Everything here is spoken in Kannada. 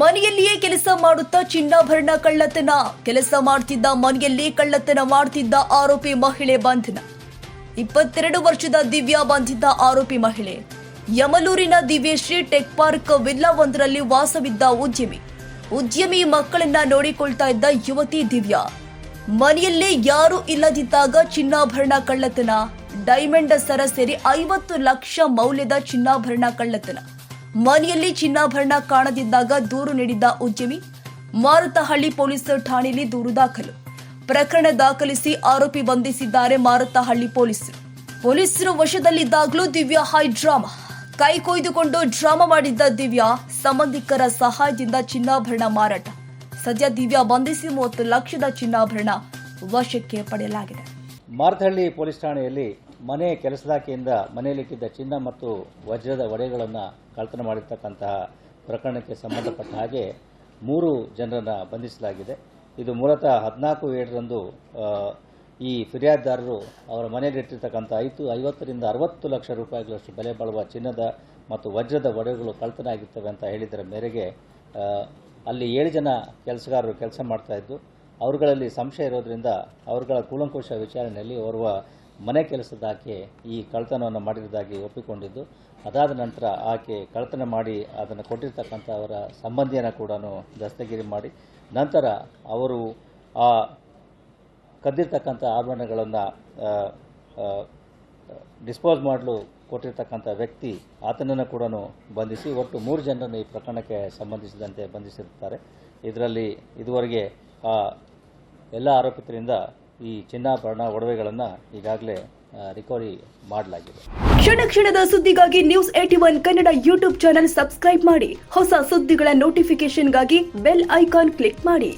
ಮನೆಯಲ್ಲಿಯೇ ಕೆಲಸ ಮಾಡುತ್ತಾ ಚಿನ್ನಾಭರಣ ಕಳ್ಳತನ. ಕೆಲಸ ಮಾಡ್ತಿದ್ದ ಮನೆಯಲ್ಲಿ ಕಳ್ಳತನ ಮಾಡ್ತಿದ್ದ ಆರೋಪಿ ಮಹಿಳೆ ಬಂಧನ. ಇಪ್ಪತ್ತೆರಡು ವರ್ಷದ ದಿವ್ಯಾ ಬಂಧಿತ ಆರೋಪಿ ಮಹಿಳೆ. ಯಮಲೂರಿನ ದಿವ್ಯಶ್ರೀ ಟೆಕ್ ಪಾರ್ಕ್ ವಿಲ್ಲಾ ಒಂದರಲ್ಲಿ ವಾಸವಿದ್ದ ಉದ್ಯಮಿ. ಉದ್ಯಮಿ ಮಕ್ಕಳನ್ನ ನೋಡಿಕೊಳ್ತಾ ಇದ್ದ ಯುವತಿ ದಿವ್ಯಾ. ಮನೆಯಲ್ಲೇ ಯಾರೂ ಇಲ್ಲದಿದ್ದಾಗ ಚಿನ್ನಾಭರಣ ಕಳ್ಳತನ. ಡೈಮಂಡ್ ಸರ ಸೇರಿ ಐವತ್ತು ಲಕ್ಷ ಮೌಲ್ಯದ ಚಿನ್ನಾಭರಣ ಕಳ್ಳತನ. ಮನೆಯಲ್ಲಿ ಚಿನ್ನಾಭರಣ ಕಾಣದಿದ್ದಾಗ ದೂರು ನೀಡಿದ್ದ ಉದ್ಯಮಿ, ಮಾರುತಹಳ್ಳಿ ಪೊಲೀಸ್ ಠಾಣೆಯಲ್ಲಿ ದೂರು ದಾಖಲು. ಪ್ರಕರಣ ದಾಖಲಿಸಿ ಆರೋಪಿ ಬಂಧಿಸಿದ್ದಾರೆ ಮಾರುತಹಳ್ಳಿ ಪೊಲೀಸರು. ಪೊಲೀಸರು ವಶದಲ್ಲಿದ್ದಾಗಲೂ ದಿವ್ಯಾ ಹೈ ಡ್ರಾಮಾ. ಕೈ ಕೊಯ್ದುಕೊಂಡು ಡ್ರಾಮಾ ಮಾಡಿದ್ದ ದಿವ್ಯಾ ಸಂಬಂಧಿಕರ ಸಹಾಯದಿಂದ ಚಿನ್ನಾಭರಣ ಮಾರಾಟ. ಸದ್ಯ ದಿವ್ಯಾ ಬಂಧಿಸಿ ಮೂವತ್ತು ಲಕ್ಷದ ಚಿನ್ನಾಭರಣ ವಶಕ್ಕೆ ಪಡೆಯಲಾಗಿದೆ. ಮಾರತಹಳ್ಳಿ ಪೊಲೀಸ್ ಠಾಣೆಯಲ್ಲಿ ಮನೆ ಕೆಲಸದಾಕೆಯಿಂದ ಮನೆಯಲ್ಲಿಟ್ಟಿದ್ದ ಚಿನ್ನ ಮತ್ತು ವಜ್ರದ ಒಡೆಗಳನ್ನು ಕಳ್ತನ ಮಾಡಿರ್ತಕ್ಕಂತಹ ಪ್ರಕರಣಕ್ಕೆ ಸಂಬಂಧಪಟ್ಟ ಹಾಗೆ ಮೂರು ಜನರನ್ನು ಬಂಧಿಸಲಾಗಿದೆ. ಇದು ಮೂಲತಃ ಹದಿನಾಲ್ಕು ಏಳರಂದು ಈ ಫಿರ್ಯಾದಿದಾರರು ಅವರ ಮನೆಯಲ್ಲಿಟ್ಟಿರ್ತಕ್ಕಂಥ ಐದು, ಐವತ್ತರಿಂದ ಅರವತ್ತು ಲಕ್ಷ ರೂಪಾಯಿಗಳಷ್ಟು ಬೆಲೆ ಬಾಳುವ ಚಿನ್ನದ ಮತ್ತು ವಜ್ರದ ಒಡೆಗಳು ಕಳ್ತನ ಆಗಿರ್ತವೆ ಅಂತ ಹೇಳಿದರ ಮೇರೆಗೆ ಅಲ್ಲಿ ಏಳು ಜನ ಕೆಲಸಗಾರರು ಕೆಲಸ ಮಾಡ್ತಾ ಇದ್ದು, ಅವರುಗಳಲ್ಲಿ ಸಂಶಯ ಇರೋದ್ರಿಂದ ಅವರುಗಳ ಕೂಲಂಕುಷ ವಿಚಾರಣೆಯಲ್ಲಿ ಓರ್ವ ಮನೆ ಕೆಲಸದ ಆಕೆ ಈ ಕಳ್ತನವನ್ನು ಮಾಡಿರುವುದಾಗಿ ಒಪ್ಪಿಕೊಂಡಿದ್ದು, ಅದಾದ ನಂತರ ಆಕೆ ಕಳ್ತನ ಮಾಡಿ ಅದನ್ನು ಕೊಟ್ಟಿರ್ತಕ್ಕಂಥ ಅವರ ಸಂಬಂಧಿಯನ್ನು ಕೂಡ ದಸ್ತಗಿರಿ ಮಾಡಿ, ನಂತರ ಅವರು ಆ ಕದ್ದಿರ್ತಕ್ಕಂಥ ಆಭರಣಗಳನ್ನು ಡಿಸ್ಪೋಸ್ ಮಾಡಲು ಕೊಟ್ಟಿರ್ತಕ್ಕಂಥ ವ್ಯಕ್ತಿ ಆತನನ್ನು ಕೂಡ ಬಂಧಿಸಿ, ಒಟ್ಟು ಮೂರು ಜನರನ್ನು ಈ ಪ್ರಕರಣಕ್ಕೆ ಸಂಬಂಧಿಸಿದಂತೆ ಬಂಧಿಸಿರುತ್ತಾರೆ. ಇದರಲ್ಲಿ ಇದುವರೆಗೆ ಎಲ್ಲ ಆರೋಪಿತರಿಂದ ಈ ಚಿನ್ನಾಭರಣ ಒಡವೆಗಳನ್ನು ಈಗಾಗಲೇ ರಿಕವರಿ ಮಾಡಲಾಗಿದೆ. ಕ್ಷಣ ಕ್ಷಣದ ಸುದ್ದಿಗಾಗಿ news eighty one Kannada YouTube channel subscribe ಮಾಡಿ. ಹೊಸ ಸುದ್ದಿಗಳ ನೋಟಿಫಿಕೇಶನ್ಗಾಗಿ ಬೆಲ್ ಐಕಾನ್ ಕ್ಲಿಕ್ ಮಾಡಿ.